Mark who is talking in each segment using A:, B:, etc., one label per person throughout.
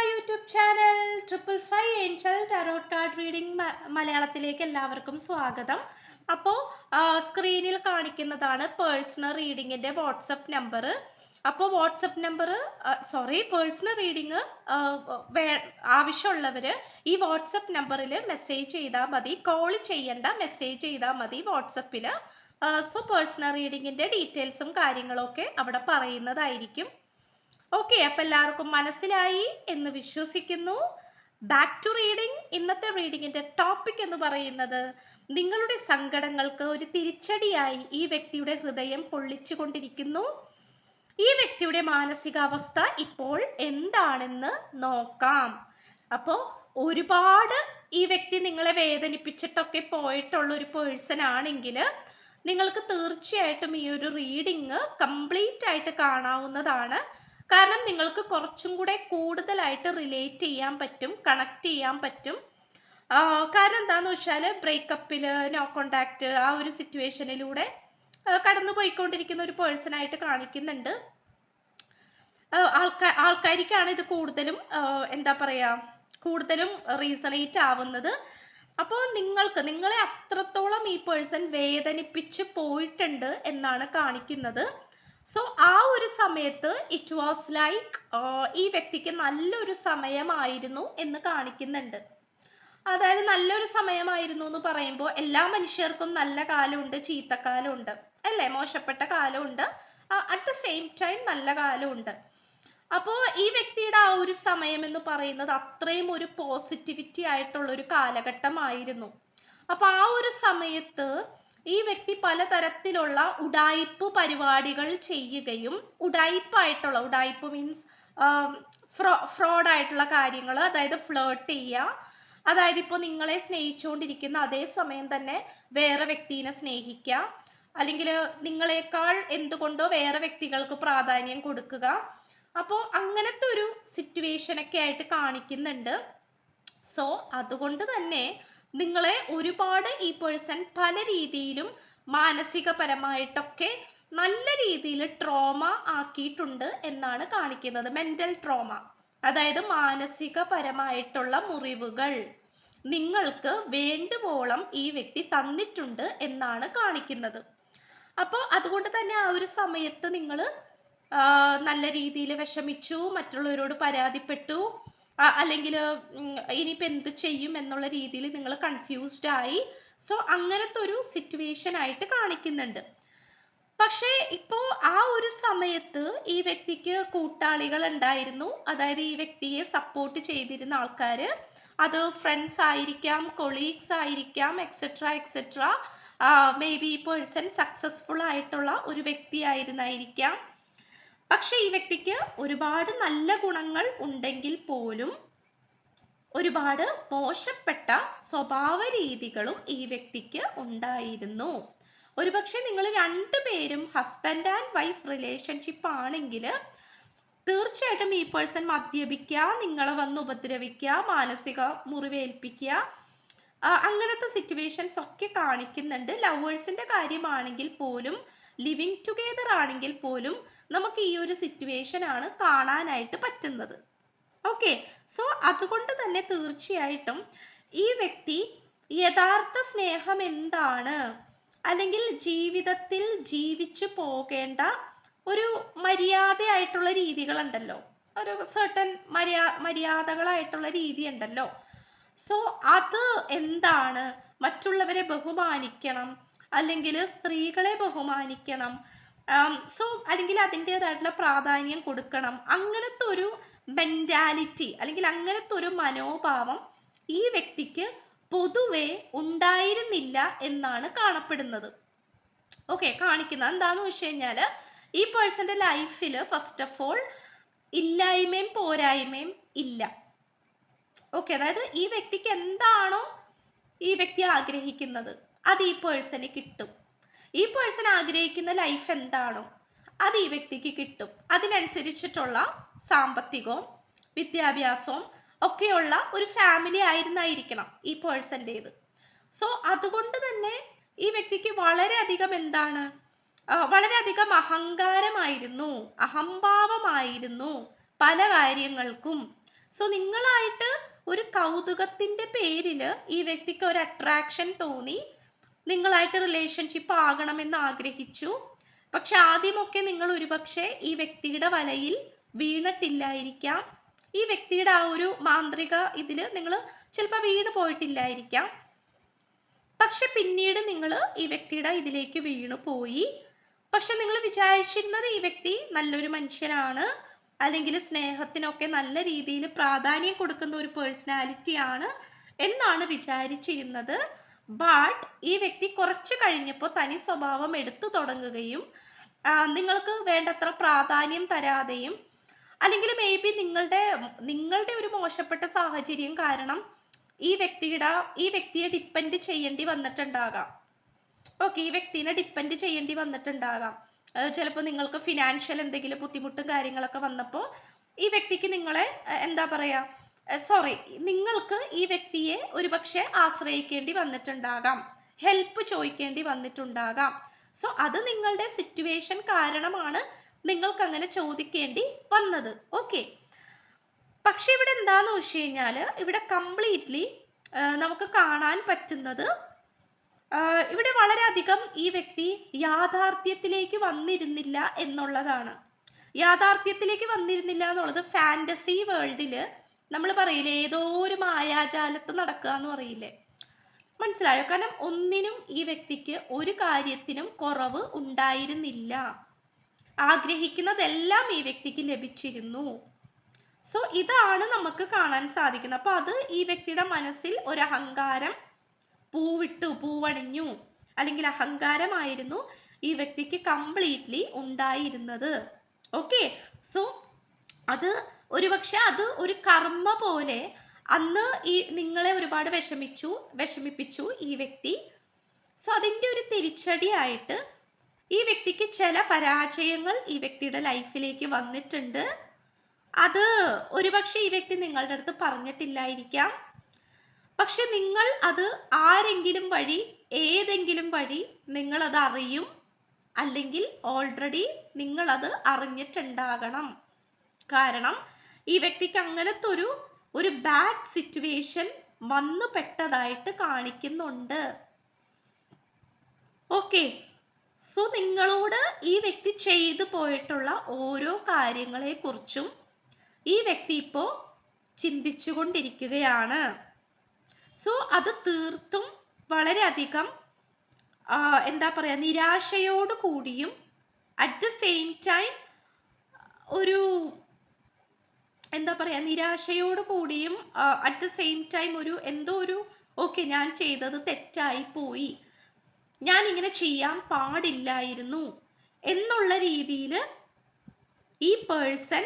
A: My YouTube channel triple five angel tarot card reading മലയാളത്തിലേക്ക് എല്ലാവർക്കും സ്വാഗതം. അപ്പോൾ സ്ക്രീനിൽ കാണിക്കുന്നതാണ് പേഴ്സണൽ റീഡിങ്ങിന്റെ വാട്സപ്പ് നമ്പർ അപ്പോൾ WhatsApp number sorry personal reading ആവശ്യമുള്ളവർ ഈ വാട്സപ്പ് നമ്പറിൽ മെസ്സേജ് ചെയ്താൽ മതി. കോൾ ചെയ്യണ്ട മെസ്സേജ് ചെയ്താൽ മതി വാട്സപ്പിൽ സോ പേഴ്സണൽ റീഡിങ്ങിന്റെ ഡീറ്റെയിൽസും കാര്യങ്ങളൊക്കെ അവിടെ പറയുന്നതായിരിക്കും. ഓക്കെ അപ്പം എല്ലാവർക്കും മനസ്സിലായി എന്ന് വിശ്വസിക്കുന്നു. ബാക്ക് ടു റീഡിംഗ് ഇന്നത്തെ റീഡിങ്ങിന്റെ ടോപ്പിക് എന്ന് പറയുന്നത് നിങ്ങളുടെ സങ്കടങ്ങൾക്ക് ഒരു തിരിച്ചടിയായി ഈ വ്യക്തിയുടെ ഹൃദയം പൊള്ളിച്ചുകൊണ്ടിരിക്കുന്നു ഈ വ്യക്തിയുടെ മാനസികാവസ്ഥ ഇപ്പോൾ എന്താണെന്ന് നോക്കാം. അപ്പോൾ ഒരുപാട് ഈ വ്യക്തി നിങ്ങളെ വേദനിപ്പിച്ചിട്ടൊക്കെ പോയിട്ടുള്ള ഒരു പേഴ്സൺ ആണെങ്കിൽ നിങ്ങൾക്ക് തീർച്ചയായിട്ടും ഈ ഒരു റീഡിങ് കംപ്ലീറ്റ് ആയിട്ട് കാണാവുന്നതാണ്. കാരണം നിങ്ങൾക്ക് കുറച്ചും കൂടെ കൂടുതലായിട്ട് റിലേറ്റ് ചെയ്യാൻ പറ്റും കണക്ട് ചെയ്യാൻ പറ്റും. കാരണം എന്താന്ന് വെച്ചാൽ ബ്രേക്കപ്പിൽ നോ കോണ്ടാക്ട് ആ ഒരു സിറ്റുവേഷനിലൂടെ കടന്നു പോയിക്കൊണ്ടിരിക്കുന്ന ഒരു പേഴ്സണായിട്ട് കാണിക്കുന്നുണ്ട്. ആൾക്കാർ ആൾക്കാർക്കാണ് ഇത് കൂടുതലും എന്താ പറയാ കൂടുതലും റീസണേറ്റ് ആവുന്നത്. അപ്പോൾ നിങ്ങൾക്ക് നിങ്ങളെ അത്രത്തോളം ഈ പേഴ്സൺ വേദനിപ്പിച്ച് പോയിട്ടുണ്ട് എന്നാണ് കാണിക്കുന്നത്. സോ ആ ഒരു സമയത്ത് ഇറ്റ് വാസ് ലൈക്ക് ഈ വ്യക്തിക്ക് നല്ലൊരു സമയമായിരുന്നു എന്ന് കാണിക്കുന്നുണ്ട്. അതായത് നല്ലൊരു സമയമായിരുന്നു എന്ന് പറയുമ്പോൾ എല്ലാ മനുഷ്യർക്കും നല്ല കാലമുണ്ട് ചീത്തക്കാലമുണ്ട് അല്ലേ? മോശപ്പെട്ട കാലമുണ്ട് അറ്റ് ദ സെയിം ടൈം നല്ല കാലമുണ്ട്. അപ്പോൾ ഈ വ്യക്തിയുടെ ആ ഒരു സമയം എന്ന് പറയുന്നത് അത്രയും ഒരു പോസിറ്റിവിറ്റി ആയിട്ടുള്ള ഒരു കാലഘട്ടമായിരുന്നു. അപ്പോൾ ആ ഒരു സമയത്ത് ഈ വ്യക്തി പലതരത്തിലുള്ള ഉടായിപ്പ് പരിപാടികൾ ചെയ്യുകയും ഉടായിപ്പായിട്ടുള്ള ഉടായിപ്പ് മീൻസ് ഫ്രോ ഫ്രോഡായിട്ടുള്ള കാര്യങ്ങൾ അതായത് ഫ്ലേർട്ട് ചെയ്യുക. അതായത് ഇപ്പോൾ നിങ്ങളെ സ്നേഹിച്ചുകൊണ്ടിരിക്കുന്ന അതേ സമയം തന്നെ വേറെ വ്യക്തിനെ സ്നേഹിക്കുക. അല്ലെങ്കിൽ നിങ്ങളെക്കാൾ എന്തുകൊണ്ടോ വേറെ വ്യക്തികൾക്ക് പ്രാധാന്യം കൊടുക്കുക. അപ്പോൾ അങ്ങനത്തെ ഒരു സിറ്റുവേഷനൊക്കെ ആയിട്ട് കാണിക്കുന്നുണ്ട്. സോ അതുകൊണ്ട് തന്നെ നിങ്ങളെ ഒരുപാട് ഈ പേഴ്സൺ പല രീതിയിലും മാനസികപരമായിട്ടൊക്കെ നല്ല രീതിയിൽ ട്രോമ ആക്കിയിട്ടുണ്ട് എന്നാണ് കാണിക്കുന്നത്. മെന്റൽ ട്രോമ അതായത് മാനസികപരമായിട്ടുള്ള മുറിവുകൾ നിങ്ങൾക്ക് വേണ്ടുവോളം ഈ വ്യക്തി തന്നിട്ടുണ്ട് എന്നാണ് കാണിക്കുന്നത്. അപ്പോൾ അതുകൊണ്ട് തന്നെ ആ ഒരു സമയത്ത് നിങ്ങൾ നല്ല രീതിയിൽ വിഷമിച്ചു മറ്റുള്ളവരോട് പരാതിപ്പെട്ടു. അല്ലെങ്കിൽ ഇനിയിപ്പോൾ എന്ത് ചെയ്യും എന്നുള്ള രീതിയിൽ നിങ്ങൾ കൺഫ്യൂസ്ഡ് ആയി. സോ അങ്ങനത്തെ ഒരു സിറ്റുവേഷൻ ആയിട്ട് കാണിക്കുന്നുണ്ട്. പക്ഷേ ഇപ്പോൾ ആ ഒരു സമയത്ത് ഈ വ്യക്തിക്ക് കൂട്ടാളികൾ ഉണ്ടായിരുന്നു. അതായത് ഈ വ്യക്തിയെ സപ്പോർട്ട് ചെയ്തിരുന്ന ആൾക്കാർ അത് ഫ്രണ്ട്സ് ആയിരിക്കാം കൊളീഗ്സ് ആയിരിക്കാം എക്സെട്ര എക്സെട്ര മേ ബി ഈ പേഴ്സൺ സക്സസ്ഫുൾ ആയിട്ടുള്ള ഒരു വ്യക്തിയായിരുന്നായിരിക്കാം. പക്ഷെ ഈ വ്യക്തിക്ക് ഒരുപാട് നല്ല ഗുണങ്ങൾ ഉണ്ടെങ്കിൽ പോലും ഒരുപാട് മോശപ്പെട്ട സ്വഭാവ രീതികളും ഈ വ്യക്തിക്ക് ഉണ്ടായിരുന്നു. ഒരുപക്ഷെ നിങ്ങൾ രണ്ടുപേരും ഹസ്ബൻഡ് ആൻഡ് വൈഫ് റിലേഷൻഷിപ്പ് ആണെങ്കിൽ തീർച്ചയായിട്ടും ഈ പേഴ്സൺ മദ്യപിക്കുക നിങ്ങളെ വന്ന് ഉപദ്രവിക്കുക മാനസിക മുറിവേൽപ്പിക്കുക അങ്ങനത്തെ സിറ്റുവേഷൻസ് ഒക്കെ കാണിക്കുന്നുണ്ട്. ലവേഴ്സിന്റെ കാര്യമാണെങ്കിൽ പോലും ലിവിങ് ടുഗെദർ ആണെങ്കിൽ പോലും നമുക്ക് ഈ ഒരു സിറ്റുവേഷൻ ആണ് കാണാനായിട്ട് പറ്റുന്നത്. ഓക്കെ സോ അതുകൊണ്ട് തന്നെ തീർച്ചയായിട്ടും ഈ വ്യക്തി യഥാർത്ഥ സ്നേഹം എന്താണ്? അല്ലെങ്കിൽ ജീവിതത്തിൽ ജീവിച്ചു പോകേണ്ട ഒരു മര്യാദയായിട്ടുള്ള രീതികളുണ്ടല്ലോ. ഒരു സെർട്ടൻ മര്യാ മര്യാദകളായിട്ടുള്ള രീതി ഉണ്ടല്ലോ സോ അത് എന്താണ്? മറ്റുള്ളവരെ ബഹുമാനിക്കണം. അല്ലെങ്കിൽ സ്ത്രീകളെ ബഹുമാനിക്കണം. സോ അല്ലെങ്കിൽ അതിന്റെതായിട്ടുള്ള പ്രാധാന്യം കൊടുക്കണം. അങ്ങനത്തെ ഒരു മെന്റാലിറ്റി അല്ലെങ്കിൽ അങ്ങനത്തെ ഒരു മനോഭാവം ഈ വ്യക്തിക്ക് പൊതുവെ ഉണ്ടായിരുന്നില്ല എന്നാണ് കാണപ്പെടുന്നത്. ഓക്കെ കാണിക്കുന്നത് എന്താണെന്ന് വെച്ച് കഴിഞ്ഞാൽ ഈ പേഴ്സന്റെ ലൈഫിൽ ഫസ്റ്റ് ഓഫ് ഓൾ ഇല്ലായ്മയും പോരായ്മയും ഇല്ല. ഓക്കെ അതായത് ഈ വ്യക്തിക്ക് എന്താണോ ഈ വ്യക്തി ആഗ്രഹിക്കുന്നത് അത് ഈ പേഴ്സന് കിട്ടും. ഈ പേഴ്സൺ ആഗ്രഹിക്കുന്ന ലൈഫ് എന്താണോ അത് ഈ വ്യക്തിക്ക് കിട്ടും. അതിനനുസരിച്ചിട്ടുള്ള സാമ്പത്തികവും വിദ്യാഭ്യാസവും ഒക്കെയുള്ള ഒരു ഫാമിലി ആയിരുന്നായിരിക്കണം ഈ പേഴ്സന്റേത് സോ അതുകൊണ്ട് തന്നെ ഈ വ്യക്തിക്ക് വളരെയധികം എന്താണ്? വളരെയധികം അഹങ്കാരമായിരുന്നു അഹംഭാവമായിരുന്നു പല കാര്യങ്ങൾക്കും. സോ നിങ്ങളായിട്ട് ഒരു കൗതുകത്തിന്റെ പേരിൽ ഈ വ്യക്തിക്ക് ഒരു അട്രാക്ഷൻ തോന്നി നിങ്ങളായിട്ട് റിലേഷൻഷിപ്പ് ആകണമെന്ന് ആഗ്രഹിച്ചു. പക്ഷെ ആദ്യമൊക്കെ നിങ്ങൾ ഒരുപക്ഷെ ഈ വ്യക്തിയുടെ വലയിൽ വീണിട്ടില്ലായിരിക്കാം. ഈ വ്യക്തിയുടെ ആ ഒരു മാന്ത്രിക ഇതിൽ നിങ്ങൾ ചിലപ്പോൾ വീണ് പോയിട്ടില്ലായിരിക്കാം. പക്ഷെ പിന്നീട് നിങ്ങൾ ഈ വ്യക്തിയുടെ ഇതിലേക്ക് വീണു പോയി. പക്ഷെ നിങ്ങൾ വിചാരിച്ചിരുന്നത് ഈ വ്യക്തി നല്ലൊരു മനുഷ്യനാണ്. അല്ലെങ്കിൽ സ്നേഹത്തിനൊക്കെ നല്ല രീതിയിൽ പ്രാധാന്യം കൊടുക്കുന്ന ഒരു പേഴ്സണാലിറ്റിയാണ് എന്നാണ് വിചാരിച്ചിരുന്നത്. ബട്ട് ഈ വ്യക്തി കുറച്ച് കഴിഞ്ഞപ്പോൾ തനി സ്വഭാവം എടുത്തു തുടങ്ങുകയും നിങ്ങൾക്ക് വേണ്ടത്ര പ്രാധാന്യം തരാതെയും അല്ലെങ്കിൽ മേ ബി നിങ്ങളുടെ നിങ്ങളുടെ ഒരു മോശപ്പെട്ട സാഹചര്യം കാരണം ഈ വ്യക്തിയുടെ ഈ വ്യക്തിയെ ഡിപ്പെൻഡ് ചെയ്യേണ്ടി വന്നിട്ടുണ്ടാകാം. ഓക്കെ ഈ വ്യക്തിനെ ഡിപ്പെൻഡ് ചെയ്യേണ്ടി വന്നിട്ടുണ്ടാകാം. ചിലപ്പോൾ നിങ്ങൾക്ക് ഫിനാൻഷ്യൽ എന്തെങ്കിലും ബുദ്ധിമുട്ടും കാര്യങ്ങളൊക്കെ വന്നപ്പോൾ ഈ വ്യക്തിക്ക് നിങ്ങളെ എന്താ പറയാ സോറി നിങ്ങൾക്ക് ഈ വ്യക്തിയെ ഒരുപക്ഷെ ആശ്രയിക്കേണ്ടി വന്നിട്ടുണ്ടാകാം. ഹെൽപ്പ് ചോദിക്കേണ്ടി വന്നിട്ടുണ്ടാകാം. സോ അത് നിങ്ങളുടെ സിറ്റുവേഷൻ കാരണമാണ് നിങ്ങൾക്ക് അങ്ങനെ ചോദിക്കേണ്ടി വന്നത്. ഓക്കെ പക്ഷെ ഇവിടെ എന്താന്ന് വെച്ച് കഴിഞ്ഞാൽ ഇവിടെ കംപ്ലീറ്റ്ലി നമുക്ക് കാണാൻ പറ്റുന്നത് ഇവിടെ വളരെയധികം ഈ വ്യക്തി യാഥാർത്ഥ്യത്തിലേക്ക് വന്നിരുന്നില്ല എന്നുള്ളതാണ്. യാഥാർത്ഥ്യത്തിലേക്ക് വന്നിരുന്നില്ല എന്നുള്ളത് ഫാന്റസി വേൾഡിൽ നമ്മൾ പറയില്ലേ ഏതോ ഒരു മായാജാലത്ത് നടക്കുക എന്ന് പറയില്ലേ? മനസ്സിലായോ? കാരണം ഒന്നിനും ഈ വ്യക്തിക്ക് ഒരു കാര്യത്തിനും കുറവ് ഉണ്ടായിരുന്നില്ല. ആഗ്രഹിക്കുന്നതെല്ലാം ഈ വ്യക്തിക്ക് ലഭിച്ചിരുന്നു. സോ ഇതാണ് നമുക്ക് കാണാൻ സാധിക്കുന്നത്. അപ്പൊ അത് ഈ വ്യക്തിയുടെ മനസ്സിൽ ഒരു അഹങ്കാരം പൂവിട്ടു പൂവണിഞ്ഞു. അല്ലെങ്കിൽ അഹങ്കാരമായിരുന്നു ഈ വ്യക്തിക്ക് കംപ്ലീറ്റ്ലി ഉണ്ടായിരുന്നത്. ഓക്കെ സോ അത് ഒരുപക്ഷെ അത് ഒരു കർമ്മ പോലെ അന്ന് ഈ നിങ്ങളെ ഒരുപാട് വിഷമിച്ചു വിഷമിപ്പിച്ചു ഈ വ്യക്തി. സോ അതിന്റെ ഒരു തിരിച്ചടിയായിട്ട് ഈ വ്യക്തിക്ക് ചില പരാജയങ്ങൾ ഈ വ്യക്തിയുടെ ലൈഫിലേക്ക് വന്നിട്ടുണ്ട്. അത് ഒരുപക്ഷെ ഈ വ്യക്തി നിങ്ങളുടെ അടുത്ത് പറഞ്ഞിട്ടില്ലായിരിക്കാം. പക്ഷെ നിങ്ങൾ അത് ആരെങ്കിലും വഴി ഏതെങ്കിലും വഴി നിങ്ങൾ അത് അറിയും. അല്ലെങ്കിൽ ഓൾറെഡി നിങ്ങൾ അത് അറിഞ്ഞിട്ടുണ്ടാകണം. കാരണം ഈ വ്യക്തിക്ക് അങ്ങനത്തെ ഒരു ഒരു ബാഡ് സിറ്റുവേഷൻ വന്നു പെട്ടതായിട്ട് കാണിക്കുന്നുണ്ട്. ഓക്കെ സോ നിങ്ങളോട് ഈ വ്യക്തി ചെയ്തു പോയിട്ടുള്ള ഓരോ കാര്യങ്ങളെ കുറിച്ചും ഈ വ്യക്തി ഇപ്പോൾ ചിന്തിച്ചുകൊണ്ടിരിക്കുകയാണ്. സോ അത് തീർത്തും വളരെയധികം എന്താ പറയാ നിരാശയോട് കൂടിയും അറ്റ് ദ സെയിം ടൈം ഒരു എന്താ പറയാ നിരാശയോട് കൂടിയും അറ്റ് ദ സെയിം ടൈം ഒരു എന്തോ ഒരു ഓക്കെ ഞാൻ ചെയ്തത് തെറ്റായി പോയി. ഞാൻ ഇങ്ങനെ ചെയ്യാൻ പാടില്ലായിരുന്നു. എന്നുള്ള രീതിയിൽ ഈ പേഴ്സൺ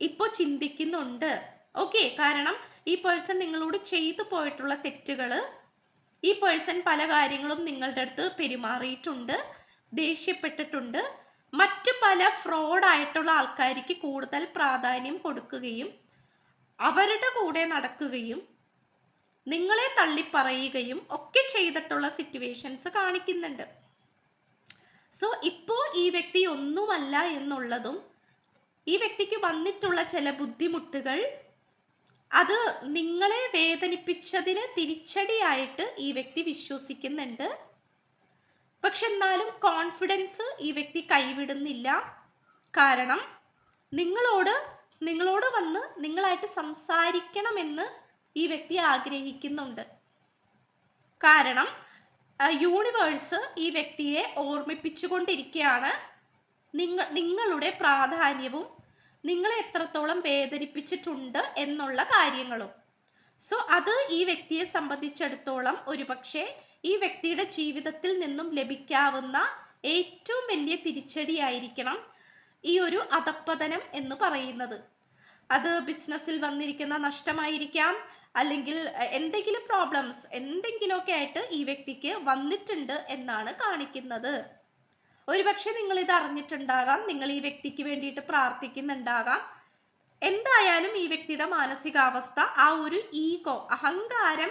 A: ഇപ്പോൾ ചിന്തിക്കുന്നുണ്ട്. ഓക്കെ കാരണം ഈ പേഴ്സൺ നിങ്ങളോട് ചെയ്തു പോയിട്ടുള്ള തെറ്റുകൾ ഈ പേഴ്സൺ പല കാര്യങ്ങളും നിങ്ങളുടെ അടുത്ത് പെരുമാറിയിട്ടുണ്ട് ദേഷ്യപ്പെട്ടിട്ടുണ്ട്. മറ്റു പല ഫ്രോഡായിട്ടുള്ള ആൾക്കാർക്ക് കൂടുതൽ പ്രാധാന്യം കൊടുക്കുകയും അവരുടെ കൂടെ നടക്കുകയും നിങ്ങളെ തള്ളിപ്പറയുകയും ഒക്കെ ചെയ്തിട്ടുള്ള സിറ്റുവേഷൻസ് കാണിക്കുന്നുണ്ട്. സോ ഇപ്പോൾ ഈ വ്യക്തി ഒന്നുമല്ല എന്നുള്ളതും ഈ വ്യക്തിക്ക് വന്നിട്ടുള്ള ചില ബുദ്ധിമുട്ടുകൾ അത് നിങ്ങളെ വേദനിപ്പിച്ചതിന് തിരിച്ചടിയായിട്ട് ഈ വ്യക്തി വിശ്വസിക്കുന്നുണ്ട്. പക്ഷെ എന്നാലും കോൺഫിഡൻസ് ഈ വ്യക്തി കൈവിടുന്നില്ല. കാരണം നിങ്ങളോട് നിങ്ങളോട് വന്ന് നിങ്ങളായിട്ട് സംസാരിക്കണമെന്ന് ഈ വ്യക്തി ആഗ്രഹിക്കുന്നുണ്ട്. കാരണം യൂണിവേഴ്സ് ഈ വ്യക്തിയെ ഓർമ്മിപ്പിച്ചുകൊണ്ടിരിക്കുകയാണ് നിങ്ങ നിങ്ങളുടെ പ്രാധാന്യവും നിങ്ങളെ എത്രത്തോളം വേദനിപ്പിച്ചിട്ടുണ്ട് എന്നുള്ള കാര്യങ്ങളും. സോ അത് ഈ വ്യക്തിയെ സംബന്ധിച്ചിടത്തോളം ഒരുപക്ഷെ ഈ വ്യക്തിയുടെ ജീവിതത്തിൽ നിന്നും ലഭിക്കാവുന്ന ഏറ്റവും വലിയ തിരിച്ചടിയായിരിക്കണം ഈ ഒരു അധപ്പതനം എന്ന് പറയുന്നത്. അത് ബിസിനസ്സിൽ വന്നിരിക്കുന്ന നഷ്ടമായിരിക്കാം അല്ലെങ്കിൽ എന്തെങ്കിലും പ്രോബ്ലംസ് എന്തെങ്കിലുമൊക്കെ ആയിട്ട് ഈ വ്യക്തിക്ക് വന്നിട്ടുണ്ട് എന്നാണ് കാണിക്കുന്നത്. ഒരുപക്ഷെ നിങ്ങൾ ഇത് അറിഞ്ഞിട്ടുണ്ടാകാം നിങ്ങൾ ഈ വ്യക്തിക്ക് വേണ്ടിയിട്ട് പ്രാർത്ഥിക്കുന്നുണ്ടാകാം. എന്തായാലും ഈ വ്യക്തിയുടെ മാനസികാവസ്ഥ ആ ഒരു ഈഗോ അഹങ്കാരം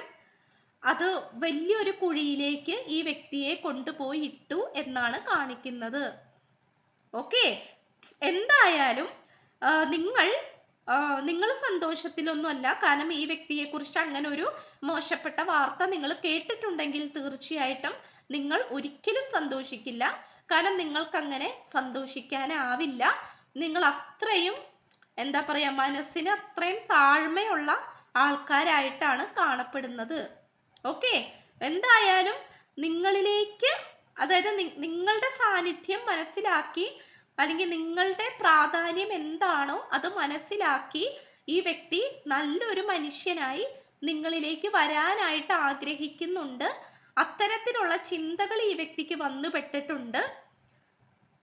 A: അത് വലിയൊരു കുഴിയിലേക്ക് ഈ വ്യക്തിയെ കൊണ്ടുപോയി ഇട്ടു എന്നാണ് കാണിക്കുന്നത്. ഓക്കെ എന്തായാലും നിങ്ങൾ നിങ്ങൾ സന്തോഷത്തിലൊന്നുമല്ല. കാരണം ഈ വ്യക്തിയെ കുറിച്ച് അങ്ങനെ ഒരു മോശപ്പെട്ട വാർത്ത നിങ്ങൾ കേട്ടിട്ടുണ്ടെങ്കിൽ തീർച്ചയായിട്ടും നിങ്ങൾ ഒരിക്കലും സന്തോഷിക്കില്ല. കാരണം നിങ്ങൾക്ക് അങ്ങനെ സന്തോഷിക്കാനാവില്ല. നിങ്ങൾ അത്രയും എന്താ പറയാ മനസ്സിന് അത്രയും താഴ്മയുള്ള ആൾക്കാരായിട്ടാണ് കാണപ്പെടുന്നത്. ഓക്കെ. എന്തായാലും നിങ്ങളിലേക്ക് അതായത് നിങ്ങളുടെ സാന്നിധ്യം മനസ്സിലാക്കി അല്ലെങ്കിൽ നിങ്ങളുടെ പ്രാധാന്യം എന്താണോ അത് മനസ്സിലാക്കി ഈ വ്യക്തി നല്ലൊരു മനുഷ്യനായി നിങ്ങളിലേക്ക് വരാനായിട്ട് ആഗ്രഹിക്കുന്നുണ്ട്. അത്തരത്തിലുള്ള ചിന്തകൾ ഈ വ്യക്തിക്ക് വന്നുപെട്ടിട്ടുണ്ട്.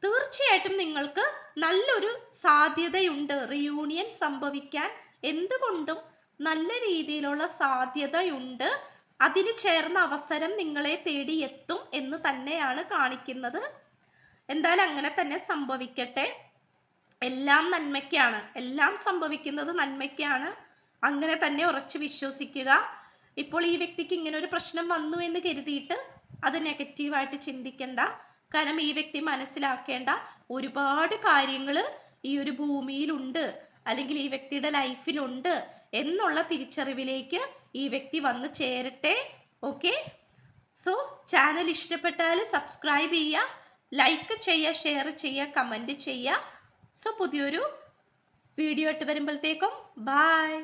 A: തീർച്ചയായിട്ടും നിങ്ങൾക്ക് നല്ലൊരു സാധ്യതയുണ്ട് റിയൂണിയൻ സംഭവിക്കാൻ. എന്തുകൊണ്ടും നല്ല രീതിയിലുള്ള സാധ്യതയുണ്ട്. അതിന് ചേർന്ന അവസരം നിങ്ങളെ തേടി എത്തും എന്ന് തന്നെയാണ് കാണിക്കുന്നത്. എന്തായാലും അങ്ങനെ തന്നെ സംഭവിക്കട്ടെ. എല്ലാം നന്മയ്ക്കാണ്. എല്ലാം സംഭവിക്കുന്നത് നന്മയ്ക്കാണ്. അങ്ങനെ തന്നെ ഉറച്ചു വിശ്വസിക്കുക. ഇപ്പോൾ ഈ വ്യക്തിക്ക് ഇങ്ങനെ ഒരു പ്രശ്നം വന്നു എന്ന് കരുതിയിട്ട് അത് നെഗറ്റീവായിട്ട് ചിന്തിക്കണ്ട. കാരണം ഈ വ്യക്തി മനസ്സിലാക്കേണ്ട ഒരുപാട് കാര്യങ്ങൾ ഈ ഒരു ഭൂമിയിലുണ്ട്. അല്ലെങ്കിൽ ഈ വ്യക്തിയുടെ ലൈഫിലുണ്ട് എന്നുള്ള തിരിച്ചറിവിലേക്ക് ഈ വ്യക്തി വന്ന് ചേരട്ടെ ഓക്കെ സോ ചാനൽ ഇഷ്ടപ്പെട്ടാൽ സബ്സ്ക്രൈബ് ചെയ്യുക ലൈക്ക് ചെയ്യുക ഷെയർ ചെയ്യുക കമന്റ് ചെയ്യുക. സോ പുതിയൊരു വീഡിയോ ആയിട്ട് വരുമ്പോഴത്തേക്കും ബായ്